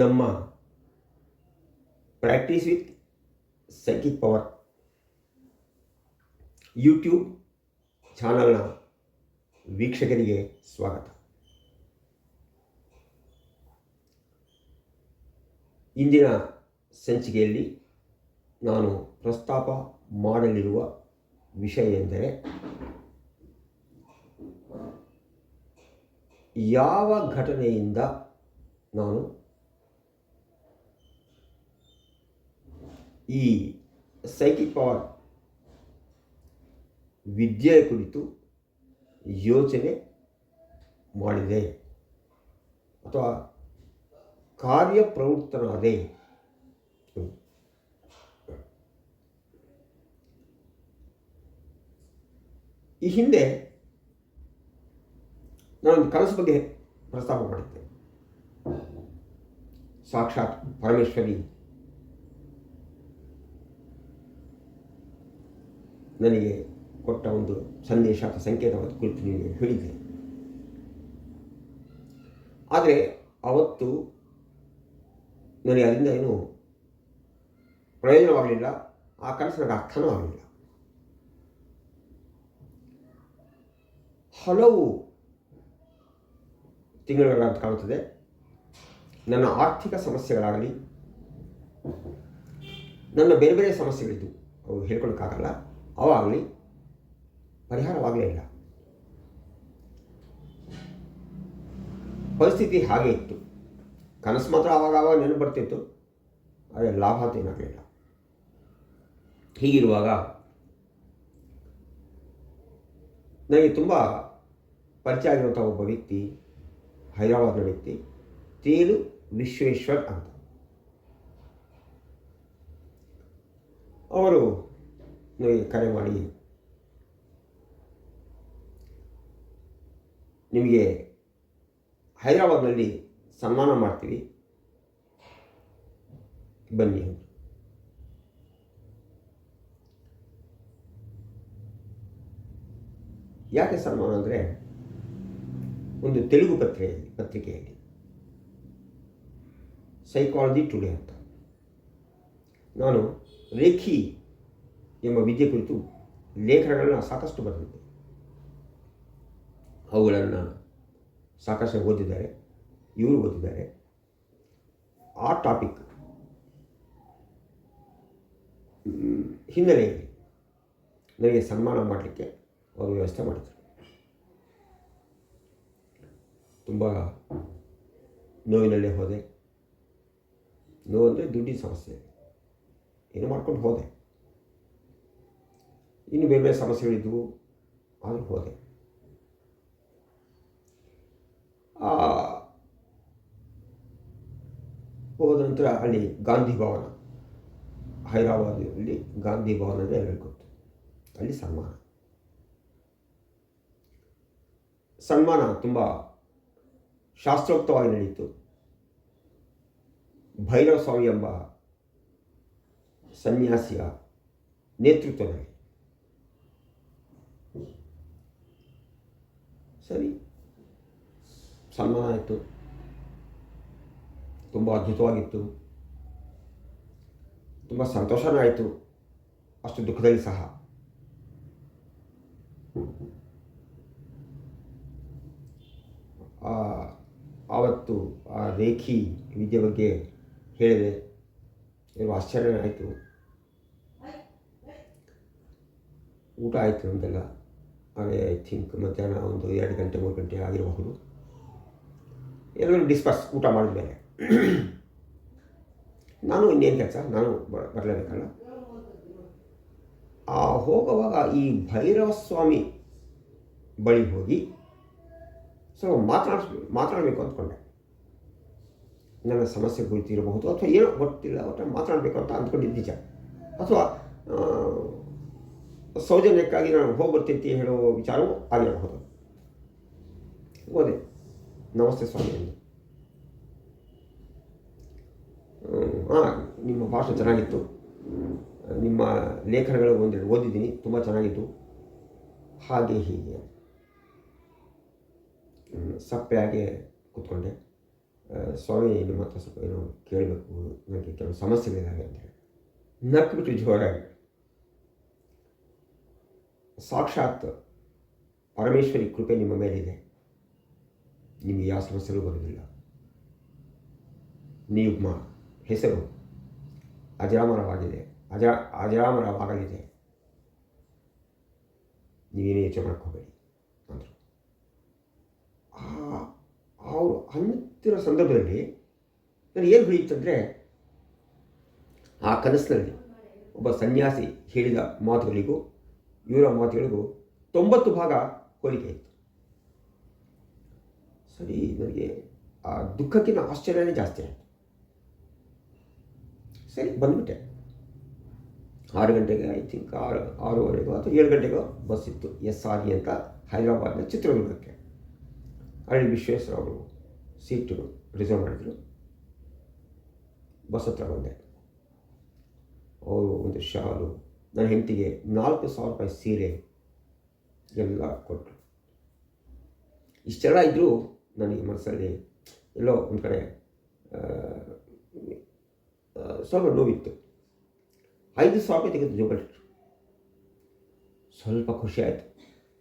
ನಮ್ಮ practice with psychic power YouTube ಚಾನಲ್ನ ವೀಕ್ಷಕರಿಗೆ ಸ್ವಾಗತ. ಇಂದಿನ ಸಂಚಿಕೆಯಲ್ಲಿ ನಾನು ಪ್ರಸ್ತಾಪ ಮಾಡಲಿರುವ ವಿಷಯ ಎಂದರೆ, ಯಾವ ಘಟನೆಯಿಂದ ನಾನು ಈ ಸೈಕಿಕ್ ಪವರ್ ವಿದ್ಯೆಯ ಕುರಿತು ಯೋಚನೆ ಮಾಡಿದೆ. ಅಥವಾ ಕಾರ್ಯಪ್ರವೃತ್ತನಾದೆ. ಈ ಹಿಂದೆ ನಾನೊಂದು ಕನಸು ಬಗ್ಗೆ ಪ್ರಸ್ತಾಪ ಮಾಡಿದ್ದೆ. ಸಾಕ್ಷಾತ್ ಪರಮೇಶ್ವರಿ ನನಗೆ ಕೊಟ್ಟ ಒಂದು ಸಂದೇಶ ಅಥವಾ ಸಂಕೇತವಾದ ಕುರಿತು ನಿಮಗೆ ಹೇಳಿದ್ದೆ ಆದರೆ ಅವತ್ತು ನನಗೆ ಅದರಿಂದ ಏನು ಪ್ರಯೋಜನವಾಗಲಿಲ್ಲ, ಆ ಕನಸು ನನಗೆ ಅರ್ಥನೂ ಆಗಲಿಲ್ಲ. ಹಲವು ತಿಂಗಳುಗಳಂತ ಕಾಣುತ್ತದೆ. ನನ್ನ ಆರ್ಥಿಕ ಸಮಸ್ಯೆಗಳಾಗಲಿ, ನನ್ನ ಬೇರೆ ಬೇರೆ ಸಮಸ್ಯೆಗಳಿದ್ದು, ಅವು ಹೇಳ್ಕೊಳಕ್ಕಾಗಲ್ಲ ಅವಾಗಲಿ ಪರಿಹಾರವಾಗಲೇ ಇಲ್ಲ. ಪರಿಸ್ಥಿತಿ ಹಾಗೆ ಇತ್ತು. ಕನಸು ಮಾತ್ರ ಆವಾಗ ಆವಾಗ ನೆನಪು ಬರ್ತಿತ್ತು. ಆದರೆ ಲಾಭ ಏನಾಗಲಿಲ್ಲ ಹೀಗಿರುವಾಗ ನನಗೆ ತುಂಬ ಪರಿಚಯ ಆಗಿರುವಂಥ ಒಬ್ಬ ವ್ಯಕ್ತಿ, ಹೈದರಾಬಾದ್ನ ವ್ಯಕ್ತಿ, ತೇಲು ವಿಶ್ವೇಶ್ವರ್ ಅಂತ. ಅವರು ಕರೆ ಮಾಡಿ ನಿಮಗೆ ಹೈದರಾಬಾದ್ನಲ್ಲಿ ಸನ್ಮಾನ ಮಾಡ್ತೀವಿ. ಬನ್ನಿ. ಯಾಕೆ ಸನ್ಮಾನ ಅಂದರೆ ಒಂದು ತೆಲುಗು ಪತ್ರಿಕೆಯಲ್ಲಿ ಪತ್ರಿಕೆಯಲ್ಲಿ ಸೈಕಾಲಜಿ ಟುಡೇ ಅಂತ. ನಾನು ರೇಖಿ ಎಂಬ ವಿದ್ಯೆ ಕುರಿತು ಲೇಖನಗಳನ್ನು ಸಾಕಷ್ಟು ಬರೆದಿದ್ದೆ. ಅವುಗಳನ್ನು ಸಾಕಷ್ಟು ಓದಿದ್ದಾರೆ, ಇವರು ಓದಿದ್ದಾರೆ. ಆ ಟಾಪಿಕ್ ಹಿನ್ನೆಲೆಯಲ್ಲಿ ನನಗೆ ಸನ್ಮಾನ ಮಾಡಲಿಕ್ಕೆ ಅವರು ವ್ಯವಸ್ಥೆ ಮಾಡಿದರು. ತುಂಬ ನೋವಿನಲ್ಲೇ ಹೋದೆ. ನೋವು ಅಂದರೆ ದುಡ್ಡಿನ ಸಮಸ್ಯೆ. ಏನು ಮಾಡ್ಕೊಂಡು ಹೋದೆ. ಇನ್ನು ಬೇರೆ ಬೇರೆ ಸಮಸ್ಯೆಗಳಿದ್ದವು ಆದರೂ ಹೋದೆ. ಹೋದ ನಂತರ ಅಲ್ಲಿ ಗಾಂಧಿ ಭವನ ಹೈದರಾಬಾದಲ್ಲಿ ಗಾಂಧಿ ಭವನ ಅಂದರೆ ಅಲ್ಲಿ ಸನ್ಮಾನ. ಸನ್ಮಾನ ತುಂಬ ಶಾಸ್ತ್ರೋಕ್ತವಾಗಿ ನಡೆಯಿತು ಭೈರವ ಸ್ವಾಮಿ ಎಂಬ ಸನ್ಯಾಸಿಯ ನೇತೃತ್ವದಲ್ಲಿ. ಸರಿ. ಸನ್ಮಾನ ಆಯಿತು. ತುಂಬ ಅದ್ಭುತವಾಗಿತ್ತು. ತುಂಬ ಸಂತೋಷನೂ ಆಯಿತು. ಅಷ್ಟು ದುಃಖದಲ್ಲಿ ಸಹ. ಆವತ್ತು ಆ ರೇಖಿ ವಿದ್ಯೆ ಬಗ್ಗೆ ಹೇಳಿದೆ. ಏನು ಆಶ್ಚರ್ಯ ಆಯಿತು. ಊಟ ಆಯಿತು ಹಾಗೆ ಐ ಥಿಂಕ್ ಮಧ್ಯಾಹ್ನ ಒಂದು ಎರಡು ಗಂಟೆ, ಮೂರು ಗಂಟೆ ಆಗಿರಬಹುದು. ಎಲ್ಲರೂ ಡಿಸ್ಪರ್ಸ್ ಊಟ ಮಾಡಿದ ಮೇಲೆ. ನಾನು ಇನ್ನೇನು ಕೆಲಸ? ನಾನು ಬರಲೇಬೇಕಲ್ಲ? ಆ, ಹೋಗುವಾಗ ಈ ಭೈರವ ಸ್ವಾಮಿ ಬಳಿ ಹೋಗಿ ಸೊ ಮಾತನಾಡಿಸ್ ಮಾತನಾಡಬೇಕು ಅಂದ್ಕೊಂಡೆ. ನನ್ನ ಸಮಸ್ಯೆ ಕುರಿತು ಇರಬಹುದು ಅಥವಾ ಏನೋ ಗೊತ್ತಿಲ್ಲ, ಒಟ್ಟು ಮಾತನಾಡಬೇಕು ಅಂತ ಅಂದ್ಕೊಂಡಿದ್ದು ನಿಜ. ಅಥವಾ ಸೌಜನ್ಯಕ್ಕಾಗಿ ನಾನು ಹೋಗ್ಬರ್ತಿರ್ತಿ ಹೇಳೋ ವಿಚಾರವೂ ಆಗಿರಬಹುದು. ಹೋದೆ ನಮಸ್ತೆ ಸ್ವಾಮಿ ಹಾಂ ನಿಮ್ಮ ಭಾಷೆ ಚೆನ್ನಾಗಿತ್ತು. ನಿಮ್ಮ ಲೇಖನಗಳು ಒಂದೆರಡು ಓದಿದ್ದೀನಿ, ತುಂಬ ಚೆನ್ನಾಗಿತ್ತು. ಹಾಗೆ ಹೀಗೆ. ಸಪ್ಪೆ ಕೂತ್ಕೊಂಡೆ. ಸ್ವಾಮಿ ನಿಮ್ಮ ಹತ್ರ ಸ್ವಲ್ಪ ಏನೋ ಕೇಳಬೇಕು, ನನಗೆ ಕೆಲವು ಸಮಸ್ಯೆಗಳಿದ್ದಾವೆ ಅಂತ ಹೇಳಿ. ನಕ್ಬಿಟ್ಟು ಜೋರಾಗಿ. ಸಾಕ್ಷಾತ್ ಪರಮೇಶ್ವರಿ ಕೃಪೆ ನಿಮ್ಮ ಮೇಲಿದೆ. ನಿಮಗೆ ಯಾವ ಸಮಸ್ಯೆಗಳು ಬರೋದಿಲ್ಲ ನಿಮ್ಮ ಹೆಸರು ಅಜರಾಮರವಾಗಿದೆ. ಅಜ, ಅಜರಾಮರವಾಗಲಿದೆ. ನೀವೇನೇ ಹೆಚ್ಚು ಮಾಡ್ಕೋಬೇಡಿ ಅಂದರು. ಅವರು ಅನ್ನುತ್ತಿರೋ ಸಂದರ್ಭದಲ್ಲಿ ನನಗೆ ಏನು ಹೊಳೆಯುತ್ತಂದರೆ ಆ ಕನಸಿನಲ್ಲಿ ಒಬ್ಬ ಸನ್ಯಾಸಿ ಹೇಳಿದ ಮಾತುಗಳಿಗೂ ಇವರ ಮಾತುಗಳಿಗೂ ತೊಂಬತ್ತು ಭಾಗ ಹೋಲಿಕೆ ಇತ್ತು. ಸರಿ ನನಗೆ ಆ ದುಃಖಕ್ಕಿಂತ ಆಶ್ಚರ್ಯನೇ ಜಾಸ್ತಿ ಆಯಿತು. ಸರಿ, ಬಂದ್ಬಿಟ್ಟೆ. ಆರು ಗಂಟೆಗೆ ಐ ಥಿಂಕ್ ಆರು, ಆರೂವರೆಗೋ ಅಥವಾ ಏಳು ಗಂಟೆಗೋ ಬಸ್ ಇತ್ತು ಎಸ್ ಆರ್ ಇ ಅಂತ ಹೈದರಾಬಾದ್ನ ಚಿತ್ರದುರ್ಗಕ್ಕೆ. ವಿಶ್ವೇಶ್ವರ ಅವರು ಸೀಟು ರಿಸರ್ವ್ ಮಾಡಿದರು. ಬಸ್ ಹತ್ರ ಬಂದೆ. ಅವರು ಒಂದು ಶಾಲು ನನ್ನ ಹೆಂಡತಿಗೆ ನಾಲ್ಕು ಸಾವಿರ ರೂಪಾಯಿ ಸೀರೆ ಎಲ್ಲ ಕೊಟ್ಟರು. ಇಷ್ಟೆಲ್ಲ ಇದ್ದರೂ ನನಗೆ ಮನಸ್ಸಲ್ಲಿ ಎಲ್ಲೋ ಒಂದು ಕಡೆ ಸ್ವಲ್ಪ ನೋವಿತ್ತು. ಐದು ಸಾವಿರ ರೂಪಾಯಿ ತೆಗೆದು ಜೋಬಲ್ಲಿಟ್ಟರು ಸ್ವಲ್ಪ ಖುಷಿ ಆಯಿತು.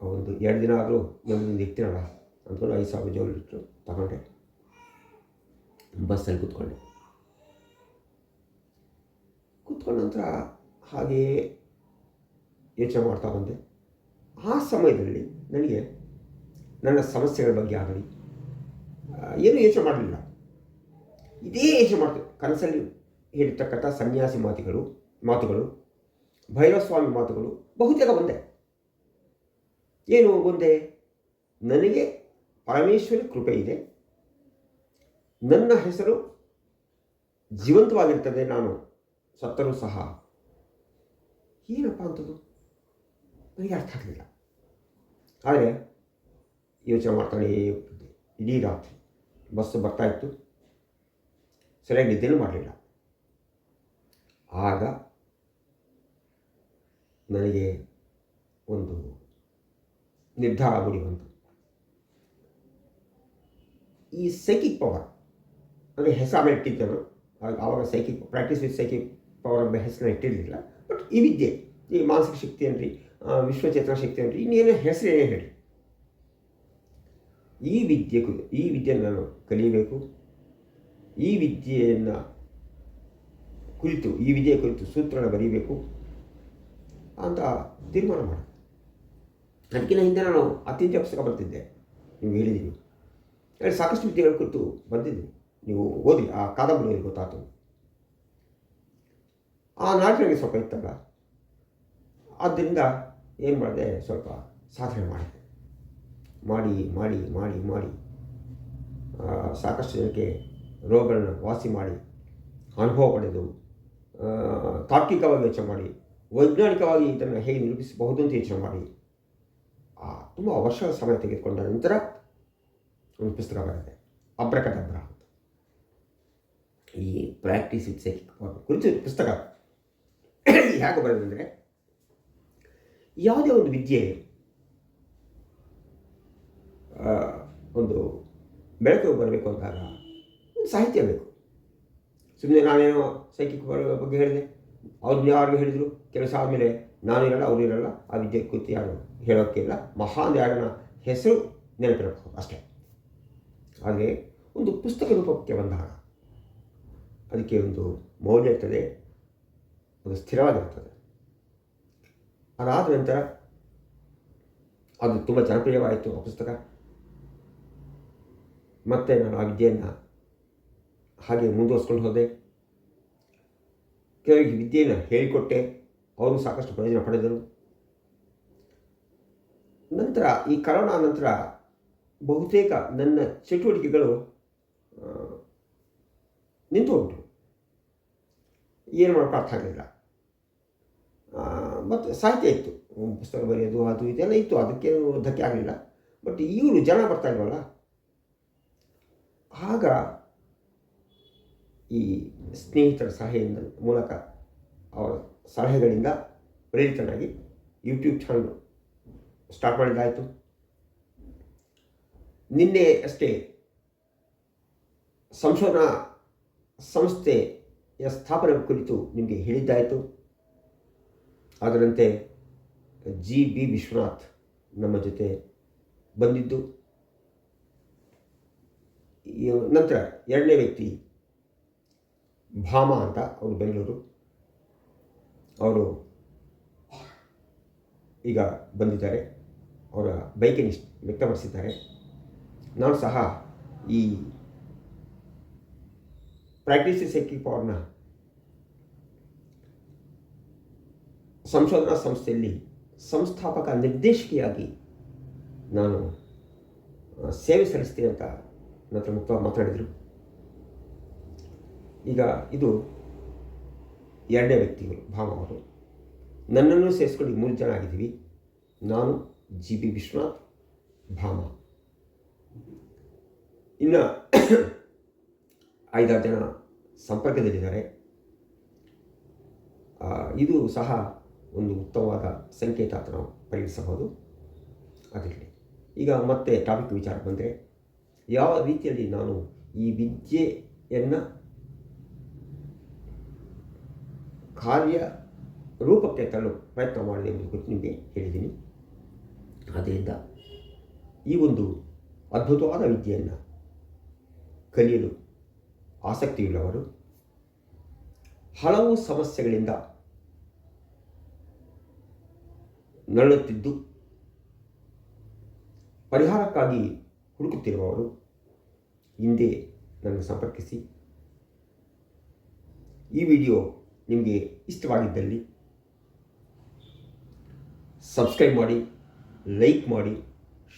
ಒಂದು ಎರಡು ದಿನ ಆದರೂ ನಮ್ಮದಿಂದ ಇರ್ತೀರಲ್ಲ ಅಂದ್ಕೊಂಡು ಐದು ಸಾವಿರ ಜೋಬಲ್ಲಿಟ್ಟರು ತಗೊಂಡೆ. ಬಸ್ಸಲ್ಲಿ ಕೂತ್ಕೊಂಡೆ. ಕೂತ್ಕೊಂಡ ನಂತರ ಹಾಗೆಯೇ ಯೋಚನೆ ಮಾಡ್ತಾ ಬಂದೆ. ಆ ಸಮಯದಲ್ಲಿ ನನಗೆ ನನ್ನ ಸಮಸ್ಯೆಗಳ ಬಗ್ಗೆ ಆಗಲಿ ಏನು ಯೋಚನೆ ಮಾಡಲಿಲ್ಲ. ಇದೇ ಯೋಚನೆ ಮಾಡ್ತೇವೆ ಕನಸಲ್ಲಿ ಹೇಳಿರ್ತಕ್ಕಂಥ ಸನ್ಯಾಸಿ ಮಾತುಗಳು ಮಾತುಗಳು, ಭೈರವಸ್ವಾಮಿ ಮಾತುಗಳು ಬಹುತೇಕ ಒಂದೇ. ಏನು ಒಂದೇ? ನನಗೆ ಪರಮೇಶ್ವರಿ ಕೃಪೆ ಇದೆ. ನನ್ನ ಹೆಸರು ಜೀವಂತವಾಗಿರ್ತದೆ ನಾನು, ಸತ್ತರೂ ಸಹ. ಏನಪ್ಪ ಅಂಥದ್ದು ನನಗೆ ಅರ್ಥ ಆಗಲಿಲ್ಲ ಆದರೆ ಯೋಚನೆ ಇದ್ದೆ. ಇಡೀ ರಾತ್ರಿ ಬಸ್ಸು ಬರ್ತಾ ಇತ್ತು ಸರಿಯಾಗಿ ನಿದ್ದೆನೂ ಮಾಡಲಿಲ್ಲ ಆಗ ನನಗೆ ಒಂದು ನಿರ್ಧಾರ ಮೂಡಿ ಬಂತು ಈ ಸೈಕಿಕ್ ಪವರ್ ಅಂದರೆ ಹೆಸರು ಆಮೇಲೆ ಇಟ್ಟಿದ್ದೇನು ಆಗ ಆವಾಗ psychic practice with psychic power ಎಂಬ ಹೆಸರನ್ನ ಇಟ್ಟಿರಲಿಲ್ಲ ಬಟ್ ಈ ವಿದ್ಯೆ ಈ ಮಾನಸಿಕ ಶಕ್ತಿ ಅನ್ರಿ ಆ, ವಿಶ್ವಚೇತನ ಶಕ್ತಿ ಅಂತ ಇನ್ನೇನು ಹೆಸರು ಏನೇ ಹೇಳಿ. ಈ ವಿದ್ಯೆ ಈ ವಿದ್ಯೆಯನ್ನು ನಾನು ಕಲಿಯಬೇಕು ಈ ವಿದ್ಯೆಯನ್ನು ಕುರಿತು, ಈ ವಿದ್ಯೆ ಕುರಿತು ಸೂತ್ರನ ಬರೀಬೇಕು ಅಂತ ತೀರ್ಮಾನ ಮಾಡಿದೆ. ಅದಕ್ಕಿಂತ ಹಿಂದೆ ನಾನು ಅತ್ಯಂತ ಪುಸ್ತಕ ಬರ್ತಿದ್ದೆ. ನೀವು ಹೇಳಿದ್ದೀನಿ ಹೇಳಿ ಸಾಕಷ್ಟು ವಿದ್ಯೆಗಳ ಕುರಿತು ಬಂದಿದ್ದೀನಿ. ನೀವು ಓದಿ, ಆ ಕಾದಂಬರಿ ಗೊತ್ತಾಯ್ತು ಆ ನಾಟಕ ನನಗೆ ಸ್ವಲ್ಪ ಇತ್ತಲ್ಲ ಆದ್ದರಿಂದ ಏನು ಮಾಡಿದೆ ಸ್ವಲ್ಪ ಸಾಧನೆ ಮಾಡಿದೆ ಮಾಡಿ ಮಾಡಿ ಮಾಡಿ ಮಾಡಿ. ಸಾಕಷ್ಟು ಜನಕ್ಕೆ ರೋಗಗಳನ್ನು ವಾಸಿ ಮಾಡಿ ಅನುಭವ ಪಡೆದು ಆ, ತಾರ್ಕಿಕವಾಗಿ ಯೋಚನೆ ಮಾಡಿ ವೈಜ್ಞಾನಿಕವಾಗಿ ಇದನ್ನು ಹೇಗೆ ನಿರೂಪಿಸಬಹುದು ಅಂತ ಯೋಚನೆ ಮಾಡಿ. ತುಂಬ ವರ್ಷಗಳ ಸಮಯ ತೆಗೆದುಕೊಂಡ ನಂತರ ಒಂದು ಪುಸ್ತಕ ಬರುತ್ತೆ ಅಬ್ರಕದಬ್ರ ಈ ಪ್ರಾಕ್ಟೀಸ್ ಸೈಕಿಕ್ ಕುರಿತು ಪುಸ್ತಕ. ಹೇಗೆ ಬರೋದಂದರೆ ಯಾವುದೇ ಒಂದು ವಿದ್ಯೆ ಒಂದು ಬೆಳಕು ಬರಬೇಕು ಒಂದು ಸಾಹಿತ್ಯ ಬೇಕು. ಸುಮ್ಮನೆ ನಾನೇನೋ ಬರೋ ಬಗ್ಗೆ ಹೇಳಿದೆ. ಅವ್ರು ಯಾರು ಹೇಳಿದರು? ಕೆಲಸ ಆದಮೇಲೆ ನಾನು ಇರಲ್ಲ, ಅವರು ಇರಲ್ಲ, ಆ ವಿದ್ಯೆ ಕುರಿತು ಯಾರು ಹೇಳೋಕ್ಕಿಲ್ಲ ಮಹಾನ್ ಯಾರನ್ನ ಹೆಸರು ನೆನಪಿರಬಹುದು ಅಷ್ಟೇ. ಆದರೆ ಒಂದು ಪುಸ್ತಕ ರೂಪಕ್ಕೆ ಬಂದಾಗ ಅದಕ್ಕೆ ಒಂದು ಮೌಲ್ಯ ಇರ್ತದೆ, ಒಂದು ಸ್ಥಿರವಾಗಿರ್ತದೆ. ಅದಾದ ನಂತರ ಅದು ತುಂಬ ಜನಪ್ರಿಯವಾಯಿತು ಆ ಪುಸ್ತಕ. ಮತ್ತೆ ನಾನು ಆ ವಿದ್ಯೆಯನ್ನು ಹಾಗೆ ಮುಂದುವರ್ಸ್ಕೊಂಡು ಹೋದೆ. ಕೆಲವರಿಗೆ ವಿದ್ಯೆಯನ್ನು ಹೇಳಿಕೊಟ್ಟೆ. ಅವರು ಸಾಕಷ್ಟು ಪ್ರಯೋಜನ ಪಡೆದರು ನಂತರ ಈ ಕರೋನಾ ನಂತರ ಬಹುತೇಕ ನನ್ನ ಚಟುವಟಿಕೆಗಳು ನಿಂತು ಹೋಗ್ಬಿಟ್ಟು ಏನು ಮಾಡೋಕ್ಕೆ ಅರ್ಥ ಆಗಲಿಲ್ಲ. ಮತ್ತು ಸಾಹಿತ್ಯ ಇತ್ತು. ಪುಸ್ತಕ ಬರೆಯೋದು ಅದು ಇದೆಲ್ಲ ಇತ್ತು. ಅದಕ್ಕೇನು ಧಕ್ಕೆ ಆಗಲಿಲ್ಲ. ಬಟ್ ಇವರು ಜನ ಬರ್ತಾ ಇಲ್ವಲ್ಲ ಆಗ ಈ ಸ್ನೇಹಿತರ ಸಲಹೆಯಿಂದ ಮೂಲಕ ಅವರ ಸಲಹೆಗಳಿಂದ ಪ್ರೇರಿತನಾಗಿ ಯೂಟ್ಯೂಬ್ ಚಾನಲ್ ಸ್ಟಾರ್ಟ್ ಮಾಡಿದ್ದಾಯಿತು. ನಿನ್ನೆ ಅಷ್ಟೇ ಸಂಶೋಧನಾ ಸಂಸ್ಥೆಯ ಸ್ಥಾಪನೆ ಕುರಿತು ನಿಮಗೆ ಹೇಳಿದ್ದಾಯಿತು. ಅದರಂತೆ ಜಿ ಬಿ ವಿಶ್ವನಾಥ್ ನಮ್ಮ ಜೊತೆ ಬಂದಿದ್ದು. ನಂತರ ಎರಡನೇ ವ್ಯಕ್ತಿ ಭಾಮ ಅಂತ ಅವರು ಬೆಂಗಳೂರು. ಅವರು ಈಗ ಬಂದಿದ್ದಾರೆ. ಅವರ ಬೈಕಿನ ವ್ಯಕ್ತಪಡಿಸಿದ್ದಾರೆ. ನಾನು ಸಹ ಈ ಪ್ರಾಕ್ಟೀಸ್ ಸೆಕ್ಕಿ ಸಂಶೋಧನಾ ಸಂಸ್ಥೆಯಲ್ಲಿ ಸಂಸ್ಥಾಪಕ ನಿರ್ದೇಶಕಿಯಾಗಿ ನಾನು ಸೇವೆ ಸಲ್ಲಿಸ್ತೀನಿ ಅಂತ ನನ್ನ ಹತ್ರ ಮಾತಾಡಿದರು ಈಗ ಇದು ಎರಡನೇ ವ್ಯಕ್ತಿಗಳು ಭಾವ ಅವರು. ನನ್ನನ್ನು ಸೇರಿಸ್ಕೊಂಡು ಮೂರು ಜನ ಆಗಿದ್ದೀವಿ. ನಾನು, ಜಿ ಬಿ ವಿಶ್ವನಾಥ್, ಭಾಮ. ಇನ್ನು ಐದಾರು ಜನ ಸಂಪರ್ಕದಲ್ಲಿದ್ದಾರೆ. ಇದು ಸಹ ಒಂದು ಉತ್ತಮವಾದ ಸಂಕೇತ ಅಂತ ನಾವು ಪರಿಗಣಿಸಬಹುದು ಅದಕ್ಕೆ ಈಗ ಮತ್ತೆ ಟಾಪಿಕ್ ವಿಚಾರ ಬಂದರೆ, ಯಾವ ರೀತಿಯಲ್ಲಿ ನಾನು ಈ ವಿದ್ಯೆಯನ್ನು ಕಾರ್ಯ ರೂಪಕ್ಕೆ ತರಲು ಪ್ರಯತ್ನ ಮಾಡಿದೆ ಎಂಬುದು ನಿಮಗೆ ಹೇಳಿದ್ದೀನಿ. ಆದ್ದರಿಂದ ಈ ಒಂದು ಅದ್ಭುತವಾದ ವಿದ್ಯೆಯನ್ನು ಕಲಿಯಲು ಆಸಕ್ತಿಯುಳ್ಳವರು, ಹಲವು ಸಮಸ್ಯೆಗಳಿಂದ ನರಳುತ್ತಿದ್ದು ಪರಿಹಾರಕ್ಕಾಗಿ ಹುಡುಕುತ್ತಿರುವವರು ಹಿಂದೆ ನನ್ನನ್ನು ಸಂಪರ್ಕಿಸಿ. ಈ ವಿಡಿಯೋ ನಿಮಗೆ ಇಷ್ಟವಾಗಿದ್ದಲ್ಲಿ ಸಬ್ಸ್ಕ್ರೈಬ್ ಮಾಡಿ, ಲೈಕ್ ಮಾಡಿ,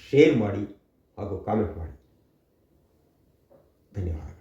ಶೇರ್ ಮಾಡಿ ಹಾಗೂ ಕಾಮೆಂಟ್ ಮಾಡಿ. ಧನ್ಯವಾದ.